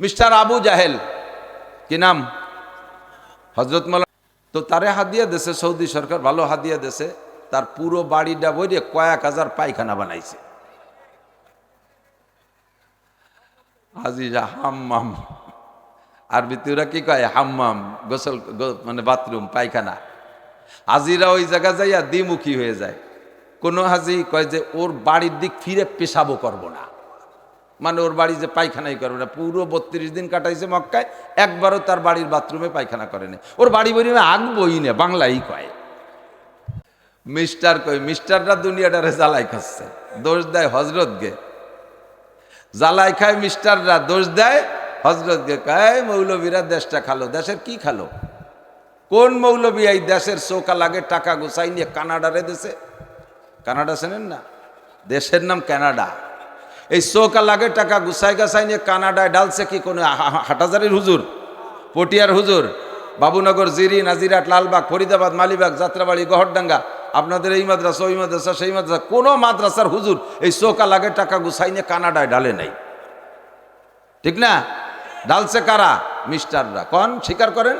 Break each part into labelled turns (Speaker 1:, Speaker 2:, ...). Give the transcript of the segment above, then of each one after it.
Speaker 1: Mister Abu জাহেল। কি নাম? হজরত মালা তো তারে হাদিয়া দেশে সৌদি সরকার ভালো হাদিয়া দেশে তার পুরো বাড়িটা বইরে কয়েক হাজার পায়খানা বানাইছে। হাম্মাম। আরবিতে ওরা কি কয়? হাম্মাম, গোসল মানে বাথরুম, পায়খানা। হাজিরা ওই জায়গা যাইয়া দ্বিমুখী হয়ে যায়। কোনো হাজি কয় যে ওর বাড়ির দিক ফিরে পেশাবো করব না। মানে ওর বাড়ি যে পায়খানাই করবে না। পুরো বত্রিশ দিন কাটাইছে মক্কায়, একবারও তার বাড়ির বাথরুমে পায়খানা করেনি ওর বাড়ি বাড়ি আগবই না, বাংলাই কয়। মিস্টার কই মিস্টাররা দুনিয়াটারে জ্বালাই খাচ্ছে, দোষ দেয় হজরতকে। জ্বালাই খায় মিস্টাররা, দোষ দেয় হজরতকে। কয়, মৌলবীরা দেশটা খালো, দেশের কি খালো? কোন মৌলবী এই দেশের চৌকা লাগে, টাকা গুছাই নিয়ে কানাডারে দেশে কানাডা চেনেন না? দেশের নাম কানাডা। এই চৌকা লাগে টাকা গুছাই গাছাই নিয়ে কানাডায় ডালছে কি কোনো হাটাজারির হুজুর? পটিয়ার হুজুর? বাবুনগর, জিরি, নাজিরাট, লালবাগ, ফরিদাবাদ, মালিবাগ, যাত্রাবাড়ি, গহরডাঙ্গা, আপনাদের এই মাদ্রাসা, ওই মাদ্রাসা, সেই মাদ্রাসা, কোনো মাদ্রাসার হুজুর এই চৌকা লাগে টাকা গুছাই নিয়ে কানাডায় ডালে নাই। ঠিক না? ডালছে কারা? মিস্টাররা। কন? স্বীকার করেন?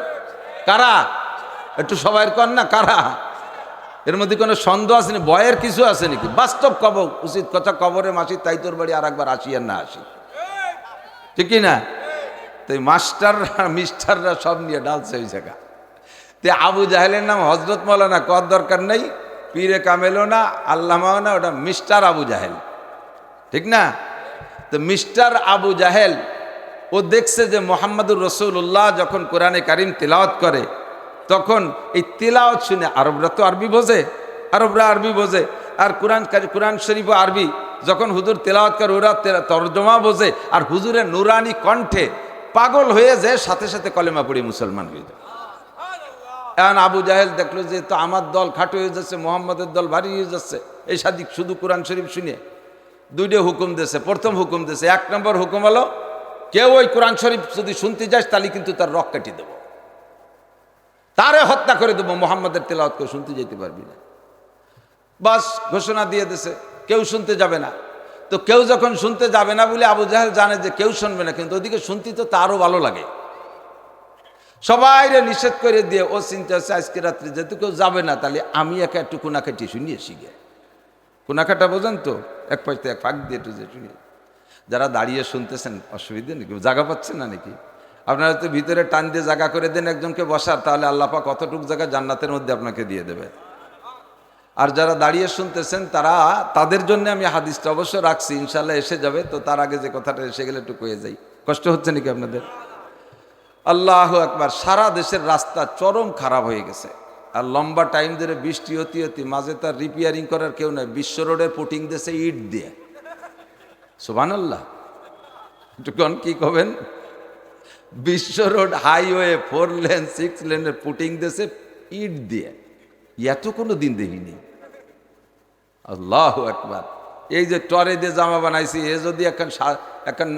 Speaker 1: কারা? একটু সবাই কন না, কারা? এর মধ্যে কোনো সন্দেহ আসেনি না ভয়ের কিছু আছে নাকি বাস্তব কবর উচিত কথা কবরে মাসি, তাই তোর বাড়ি আর একবার আসি আর না আসি। ঠিকই না তো এই মাস্টাররা মিস্টাররা সব নিয়ে ডালছে ওই জায়গা। তে আবু জাহেলের নাম হজরত মৌলানা কর দরকার নেই, পীরে কামেলো না আল্লামাও না, ওটা মিস্টার আবু জাহেল। ঠিক না? তো মিস্টার আবু জাহেল, ও দেখছে যে মোহাম্মদুর রসুল্লাহ যখন কোরআনে কারিম তিলাওয়াত করে তখন এই তিলাওয়াত শুনে আরবরা তো আরবি বোঝে, আরবরা আরবি বোঝে। আর কোরআন কোরআন শরীফ আরবি। যখন হুজুর তেলাওয়াত করে, ওরা তর্জমা বোঝে আর হুজুরের নুরানি কণ্ঠে পাগল হয়ে যায়, সাথে সাথে কলেমা পড়ে মুসলমান হয়ে যায়। এখন আবু জাহেল দেখল যে তো আমার দল খাটো হয়ে যাচ্ছে, মোহাম্মদের দল ভারী হয়ে যাচ্ছে। এই সাদিক শুধু কোরআন শরীফ শুনে। দুইটা হুকুম দিয়েছে, প্রথম হুকুম দিয়েছে, এক নম্বর হুকুম হলো, কেউ ওই কোরআন শরীফ যদি শুনতে যাস, তাহলে কিন্তু তার রক কাটি দেবো। তারে হত্যা করে দেবো, মোহাম্মদের তেলাওয়াত কেউ শুনতে যেতে পারবি না। বাস, ঘোষণা দিয়ে দিছে, কেউ শুনতে যাবে না। তো কেউ যখন শুনতে যাবে না বলে আবু জাহেল জানে যে কেউ শুনবে না, কিন্তু ওদিকে শুনতে তো তারও ভালো লাগে। সবাই নিষেধ করে দিয়ে, ও চিন্তা হচ্ছে আজকে রাত্রে যেহেতু কেউ যাবে না, তাহলে আমি একা একটু কোনাকাটি শুনিয়ে শিখে কোনাকাটা বোঝেন তো, এক পাশে এক ফাঁক দিয়ে একটু যে শুনিয়ে যারা দাঁড়িয়ে শুনতেছেন, অসুবিধে নাকি জায়গা পাচ্ছেন না নাকি? আপনারা তো ভিতরে টান দিয়ে জায়গা করে দেন একজনকে বসার, তাহলে আল্লাপা কতটুক জায়গা জান্নাতের মধ্যে আপনাকে দিয়ে দেবে। আর যারা দাঁড়িয়ে শুনতেছেন, তারা, তাদের জন্য আমি হাদিসটা অবশ্য রাখছি, ইনশাল্লাহ এসে যাবে, তো তার আগে যে কথাটা এসে গেলে একটু কয়ে যাই। কষ্ট হচ্ছে নাকি আপনাদের? আল্লাহ একবার সারা দেশের রাস্তা চরম খারাপ হয়ে গেছে। আর লম্বা টাইম ধরে বৃষ্টি হতে হতে মাঝে তার রিপেয়ারিং করার কেউ নাই, বিশ্ব রোডের পুটিং দেশে ইট দিয়ে। সুবান আল্লাহ একটুক্ষণ কি কবেন? বিশ্ব road highway, four lane, six লেনের পুটিং দেশে ইট দিয়ে। এত কোনো দিন দেখিনি। আল্লাহ একবার এই যে টরে দিয়ে জামা বানাইছি, এ যদি এখন এখন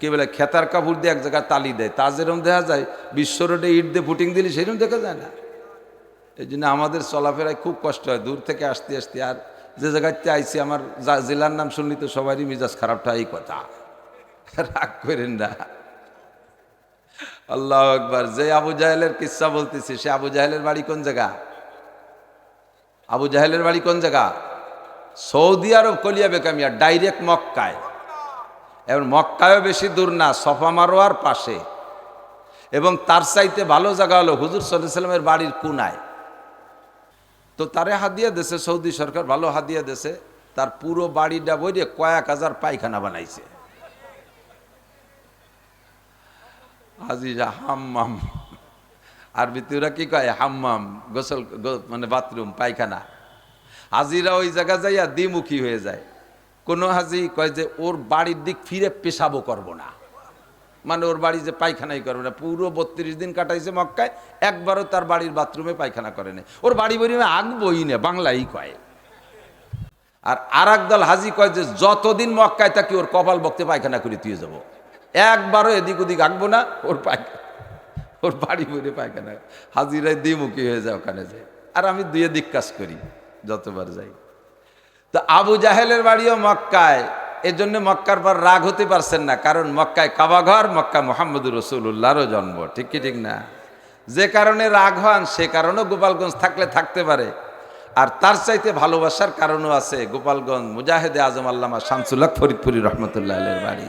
Speaker 1: কি বলে, খেতার কাপড় দিয়ে এক জায়গায় তালি দেয়, তা যেরকম দেখা যায়, বিশ্ব রোডে ইট দিয়ে ফুটিং দিলে সেরকম দেখা যায় না। এই জন্য আমাদের চলাফেরায় খুব কষ্ট হয়, দূর থেকে আসতে আসতে। আর যে জায়গাতে আইছি, আমার জেলার নাম শুনলি তো সবারই মিজাজ খারাপটা এই কথা। রাগ করেন না। আল্লাহ একবার যে আবু জাহেলের কিসা বলতেছি, সে আবু জাহেলের বাড়ি কোন জায়গা? আবু জাহেলের বাড়ি কোন জায়গা? সৌদি আরব কলিয়া বেকামিয়া, ডাইরেক্ট মক্কায়। এবং মক্কায়ও বেশি দূর না, সফা মারোয়ার পাশে। এবং তার চাইতে ভালো জায়গা হলো হুজুর সাল্লামের বাড়ির কুনায়। তো তারে হাদিয়া দেশে সৌদি সরকার ভালো হাদিয়া দেশে তার পুরো বাড়িটা বইরে কয়েক হাজার পায়খানা বানাইছে। আজিজা হাম্মাম। আরবিতে ওরা কি কয়? হাম্মাম, গোসল মানে বাথরুম, পায়খানা। হাজিরা ওই জায়গা যাইয়া দ্বিমুখী হয়ে যায়। কোনো হাজি কয় যে, ওর বাড়ির দিক ফিরে পেশাবো করব না। মানে ওর বাড়ি যে পায়খানাই করবে না। পুরো বত্রিশ দিন কাটাইছে মক্কায়, একবারও তার বাড়ির বাথরুমে পায়খানা করে না ওর বাড়ি বাড়ি আগবই না, বাংলাই কয়। আর আর দল হাজি কয় যে, যতদিন মক্কায় থাকি, ওর কপাল বক্তে পায়খানা করে তুই যাব। একবারও এদিক ওদিক আঁকবো না, ওর পায়খানা ওর বাড়ি বইরে পায়খানা। হাজিরায় দ্বিমুখী হয়ে যায় ওখানে যায়। আর আমি দুয়ে দিক কাজ করি, যতবার যাই। তো আবু জাহেলের বাড়িও মক্কায় এর জন্য মক্কার পর রাগ হতে পারছেন না, কারণ মক্কায় কাবাঘর, মক্কা মোহাম্মদুর রসুল্লাহরও জন্ম, ঠিক কি ঠিক না? যে কারণে রাগ হন, সে কারণেও গোপালগঞ্জ থাকলে থাকতে পারে। আর তার চাইতে ভালোবাসার কারণও আছে গোপালগঞ্জ মুজাহেদে আজম আল্লামা শামসুল্লাহ ফরিদপুরি রহমতুল্লাহ বাড়ি।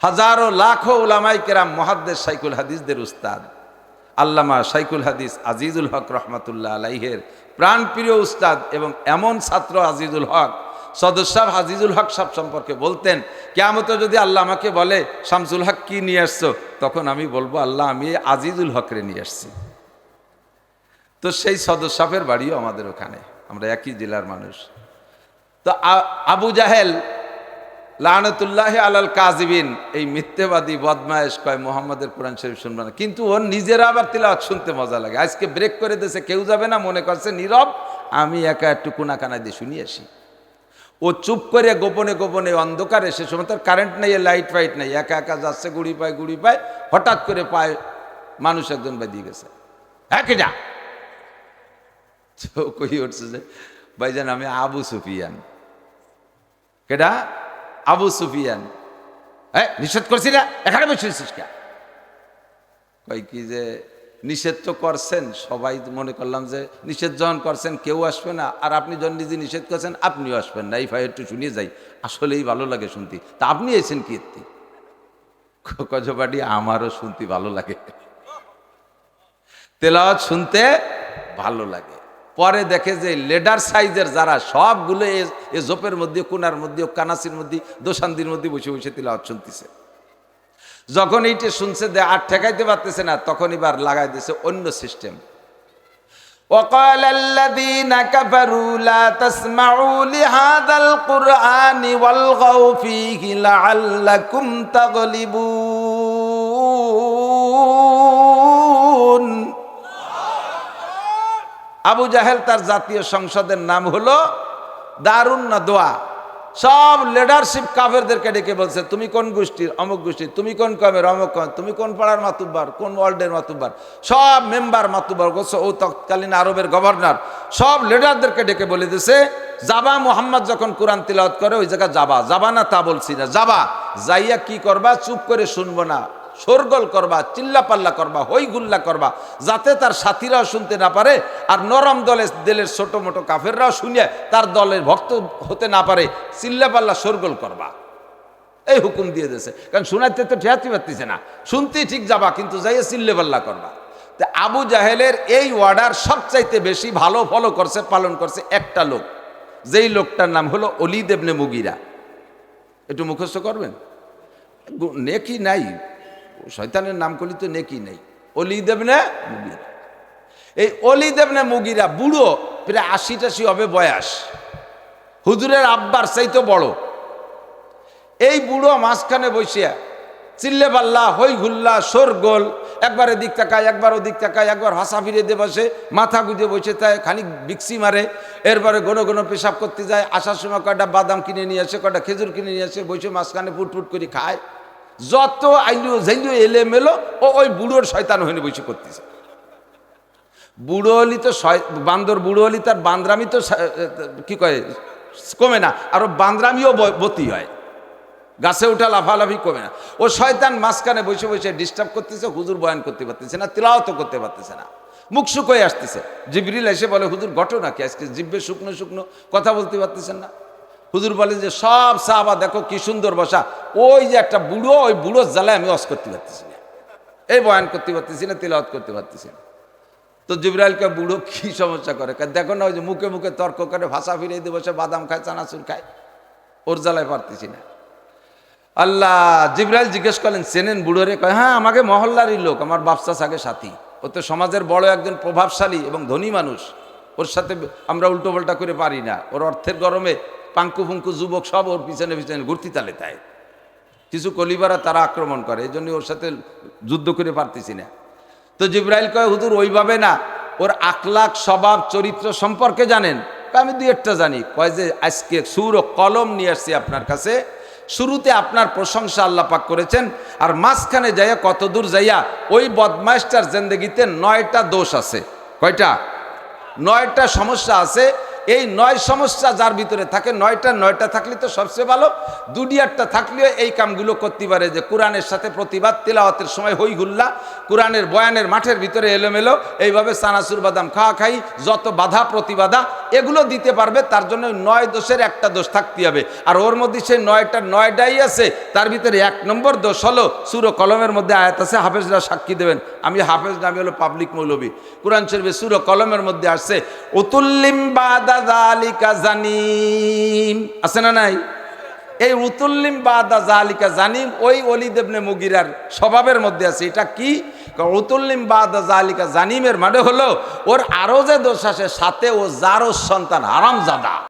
Speaker 1: হাজারো লাখো উলামাই কেরাম মহাদ্দেশ সাইকুল হাদিসদের উস্তাদ। আল্লামা সাইকুল হাদিস আজিজুল হক রহমতুল্লাহ আলাইহের প্রাণপ্রিয় উস্তাদ এবং এমন ছাত্র আজিজুল হক, সদস্য আজিজুল হক সব সম্পর্কে বলতেন কেমতো যদি আল্লাহ আমাকে বলে, শামসুল হক কি নিয়ে আসছো? তখন আমি বলব, আল্লাহ, আমি আজিজুল হকরে নিয়ে আসছি। তো সেই সদস্যের বাড়িও আমাদের ওখানে, আমরা একই জেলার মানুষ। তো আবু জাহেল লানতুল্লাহ আলাল কাজিবিন এই মিথ্যেবাদী বদমায়েশ কয় মোহাম্মদের কোরআন শরীফ শুনবে না। কিন্তু ওর নিজের আবার তিলাওয়াত শুনতে মজা লাগে। আজকে ব্রেক করে দিয়েছে, কেউ যাবে না, মনে করছে, নীরব, আমি একা একটু কোনা কানা দিয়ে শুনিয়ে আসি। ও চুপ করে গোপনে গোপনে অন্ধকারে সে সময় তার কারেন্ট নেই লাইট ফাইট নেই। একা একা যাচ্ছে, গুড়ি পায় গুড়ি পায়, হঠাৎ করে পায়, মানুষ একজন বেরিয়ে গেছে। হ্যাঁ যা? কই উঠছে যে, ভাইজান, আমি আবু সুফিয়ান। কেডা? আবু সুফিয়ান। হ্যাঁ নিষেধ করছি না? এখানে বসেছিস কে কই কি যে, নিষেধ তো করছেন, সবাই মনে করলাম যে নিষেধ যখন করছেন, কেউ আসবে না। আর আপনি যখন নিজে নিষেধ করছেন, আপনিও আসবেন না। এই ভাই একটু শুনিয়ে যাই, আসলেই ভালো লাগে শুনতে। তা আপনি এসেন কি এত্তি কজবাটি আমারও শুনতে ভালো লাগে। তেলাওয়াত শুনতে ভালো লাগে। পরে দেখে যে লেডার সাইজের যারা সবগুলো এ- এ জোপের মধ্যে কোনার মধ্যে কানাসির মধ্যে দোসান্দির মধ্যে বসে বসে তেলাওয়াত শুনতেছে যখন এইটা শুনছে যে আর ঠেকাইতে পারতেছে না তখন এবার লাগাই দিছে অন্য সিস্টেম وقال الذين كفروا لا تسمعوا لهذا القرآن والغوا فيه لعلكم تغلبون আবু জাহেল তার জাতীয় সংসদের নাম হলো দারুণ না দোয়া সব লিডারশিপ কাফেরদেরকে ডেকে বলছে, তুমি কোন গোষ্ঠীর? অমুক গোষ্ঠীর। তুমি কোন কমের? অমুক কম তুমি কোন পাড়ার মাতুব্বার? কোন ওয়ার্ল্ডের মাতুব্বার? সব মেম্বার মাতুব্বার করছে ও তৎকালীন আরবের গভর্নর সব লিডারদেরকে ডেকে বলে দিছে, জাবা মোহাম্মদ যখন কোরআন তিলাওয়াত করে, ওই জায়গা যাবা যাবা না তা বলছি না। যাবা যাইয়া কি করবা? চুপ করে শুনব না। শোরগোল করবা, চিল্লাপাল্লা করবা হই গুল্লা করবা, যাতে তার সাথীরাও শুনতে না পারে আর নরম দলের দিলের ছোট মোটো কাফেররাও শুনিয়ে তার দলের ভক্ত হতে না পারে, চিল্লাপাল্লা শোরগোল করবা। এই হুকুম দিয়ে দিয়েছে। কারণ শোনাতে তো ঠেয়াতে পারতেছে না। শুনতেই ঠিক যাবা, কিন্তু যাইয়ে চিল্লেপাল্লা করবা। তা আবু জাহেলের এই অর্ডার সবচাইতে বেশি ভালো ফলো করছে, পালন করছে একটা লোক। যেই লোকটার নাম হলো অলি দেবনে মুগিরা। একটু মুখস্থ করবেন? নেকি নাই। শয়তানের নাম করলি তো নেকি নেই। অলি দেবনে মুগিরা। এই অলি দেবনে মুগিরা বুড়ো, প্রায় আশি টাশি হবে বয়স। হুজুরের আব্বার সেই তো বড়। এই বুড়ো মাঝখানে বসিয়া চিল্লে পাল্লা হই সোর গোল, একবার এদিক তাকায়, একবার ওদিক তাকায়, একবার হাসা ফিরে দিয়ে বসে, মাথা গুঁজে বসে তাই খানিক বিক্সি মারে। এরপরে ঘন ঘন পেশাব করতে যায়, আসার সময় কয়টা বাদাম কিনে নিয়ে আসে, কয়টা খেজুর কিনে নিয়ে আসে, বসে মাঝখানে ফুট ফুট করে খায়। যত আইলু ঝাইলু এলে মেলো, ও ওই বুড়োর শয়তান হয়ে বসে করতেছে। বুড়ো হলি তো বান্দর বুড়ো হলি তার বান্দরামি তো কি কয়, কমে না, আর বান্দরামিও বতি হয়। গাছে উঠা লাফালাফি কমে না। ও শয়তান মাঝখানে বসে বসে ডিস্টার্ব করতেছে, হুজুর বয়ান করতে পারতেছে না, তিলাওয়াতও করতে পারতেছে না। মুখ শুকোয় আসতেছে। জিবরিল এসে বলে, হুজুর, ঘটনা কি? আজকে জিব্বে শুকনো শুকনো কথা বলতে পারতেছেন না? হুজুর বলে যে, সব সাহাবা দেখো কি সুন্দর বসা। ওই যে একটা বুড়ো, ওই বুড়ো জ্বালায় আমি অস করতে পারতেছি না। এই বয়ান করতে পারতেছি না, তিলাওয়াত করতে পারতেছি না। তো জিব্রাইলকে বুড়ো, কি সমস্যা করে? দেখো না, ওই যে মুখে মুখে তর্ক করে, ভাষা ফিরিয়ে দিয়ে বসে বাদাম খায়, চানাচুর খায়। ওর জ্বালায় পারতেছি না। আল্লাহ জিব্রাইল জিজ্ঞেস করলেন, চেনেন বুড়োরে? কয় হ্যাঁ আমাকে মহল্লারই লোক, আমার বাপসা সাগে সাথী। ও তো সমাজের বড় একজন প্রভাবশালী এবং ধনী মানুষ। ওর সাথে আমরা উল্টো পাল্টা করে পারি না। ওর অর্থের গরমে পাঙ্কু ফুঙ্কু যুবক সব ওর পিছনে পিছনে ঘুরতি তালে তাই। কিছু কলিবারা তারা আক্রমণ করে, এই জন্য ওর সাথে যুদ্ধ করে পারতেছি না। তো জিব্রাইল কয়, হুজুর, ওইভাবে না, ওর আখলাখ, স্বভাব, চরিত্র সম্পর্কে জানেন? আমি দু একটা জানি। কয় যে, আজকে সুর ও কলম নিয়ে আসছি আপনার কাছে। শুরুতে আপনার প্রশংসা আল্লাহ পাক করেছেন, আর মাঝখানে যাইয়া কত দূর যাইয়া ওই বদমাইশটার জেন্দেগিতে নয়টা দোষ আছে। কয়টা? নয়টা সমস্যা আছে এই নয় সমস্যা যার ভিতরে থাকে, নয়টা নয়টা থাকলে তো সবচেয়ে ভালো। আটটা থাকলেও এই কামগুলো করতে পারে যে কোরআনের সাথে প্রতিবাদ, তেলাওয়াতের সময় হই হুল্লা, কোরআনের বয়ানের মাঠের ভিতরে এলোমেলো, এইভাবে সানাসুর বাদাম খাওয়া খাই, যত বাধা প্রতিবাধা এগুলো দিতে পারবে, তার জন্য নয় দোষের একটা দোষ থাকতে হবে। আর ওর মধ্যে সেই নয়টা নয়টাই আছে, তার ভিতরে এক নম্বর দোষ হলো, সুরো কলমের মধ্যে আয়াত আছে, হাফেজরা সাক্ষী দেবেন। আমি হাফেজ নামি হলো পাবলিক মৌলবী। কোরআন শরীফে সুরো কলমের মধ্যে আসছে, উতুল্লিম বাদা জালিকা জানিম। আছে না নাই? এই উতুল্লিম বাদা জালিকা জানিম, ওই অলি দেবনে মুগিরার স্বভাবের মধ্যে আছে। এটা কি? উতুল্লিম বাদা জালিকা জানিমের মানে হলো, ওর আরও যে দোষ আছে, সাথে ও জারো সন্তান আরামজাদা